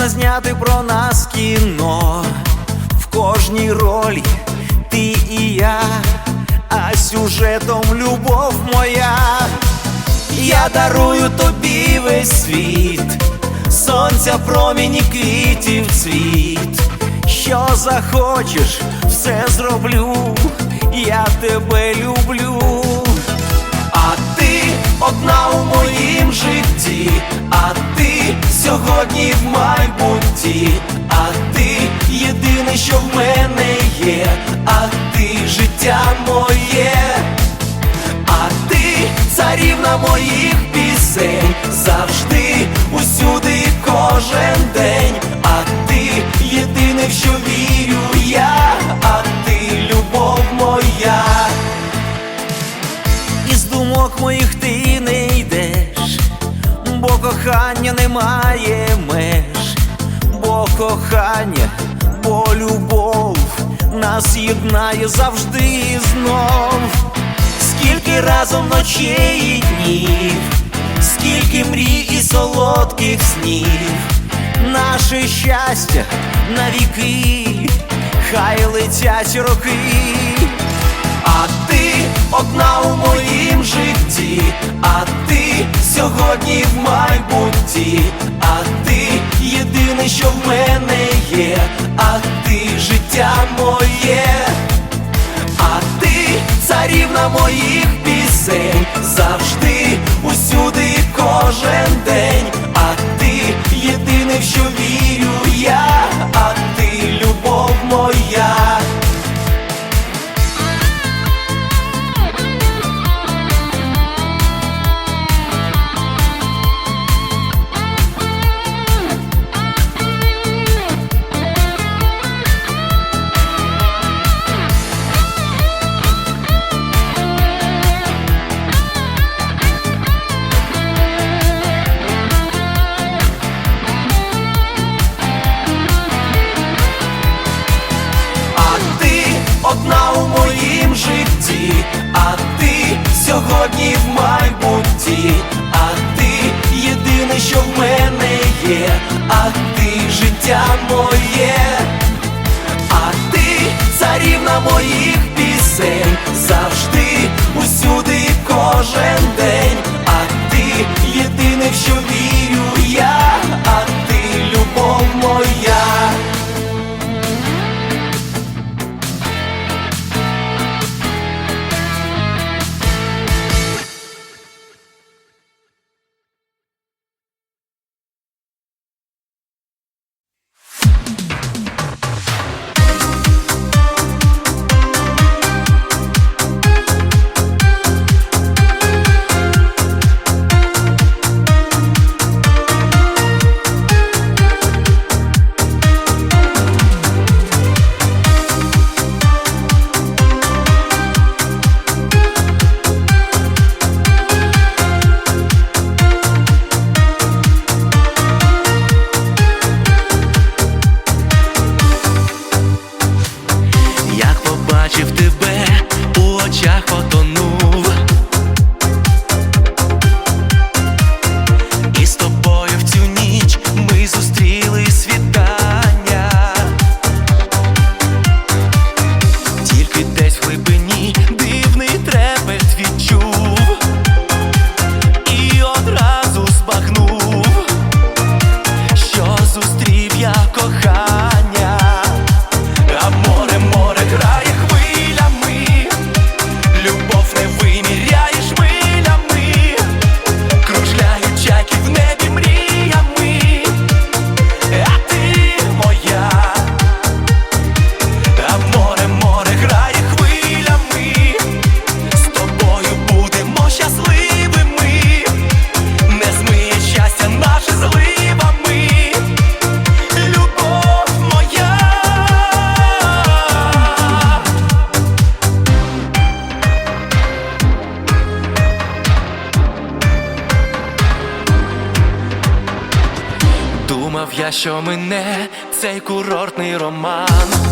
Можна зняти про нас кіно в кожній ролі ти і я, а сюжетом любов моя. Я дарую тобі весь світ, сонця проміні квітів цвіт. Що захочеш, все зроблю, я тебе люблю. Одна у моїм житті, а ти сьогодні в майбутті, а ти єдине, що в мене є, а ти життя моє. А ти царівна моїх пісень, завжди, усюди, кожен день, а ти єдине, що кохання немає меж, бо кохання, бо любов нас єднає завжди і знов. Скільки разом ночей і днів, скільки мрій і солодких снів, наше щастя навіки, хай летять роки. А ти одна у моїм житті, а ти сьогодні в майбутті, а ти єдине, що в мене є, а ти життя моє. А ти царівна моїх моїм житті, а ти сьогодні в майбутті, а ти єдине, що в мене є, а ти життя моє, а ти царівна моїх пісень, що мене цей курортний роман.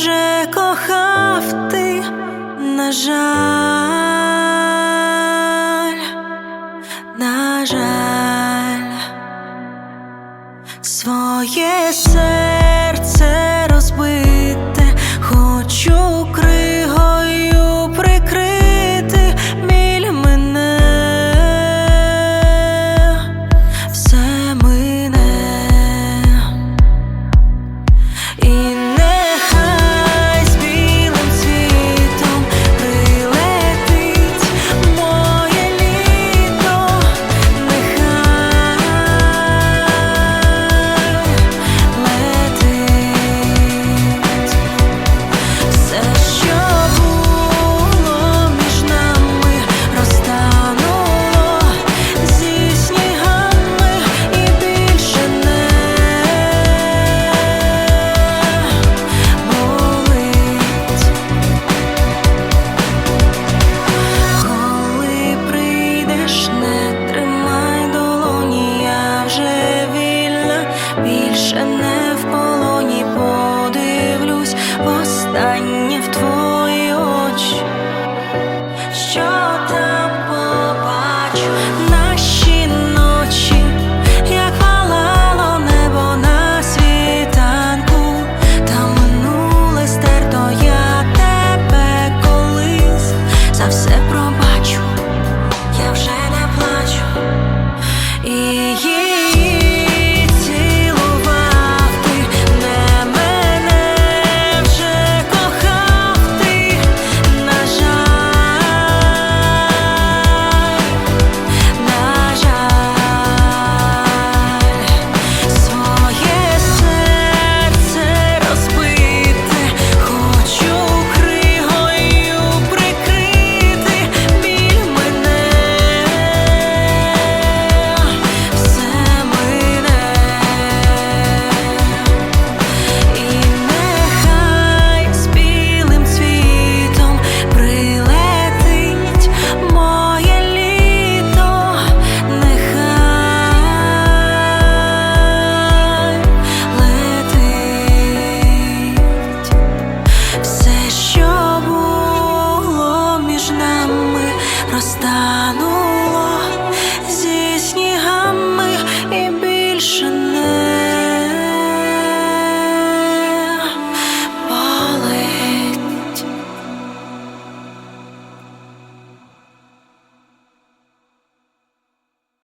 Вже кохав ти, на жаль, kochanie w twoim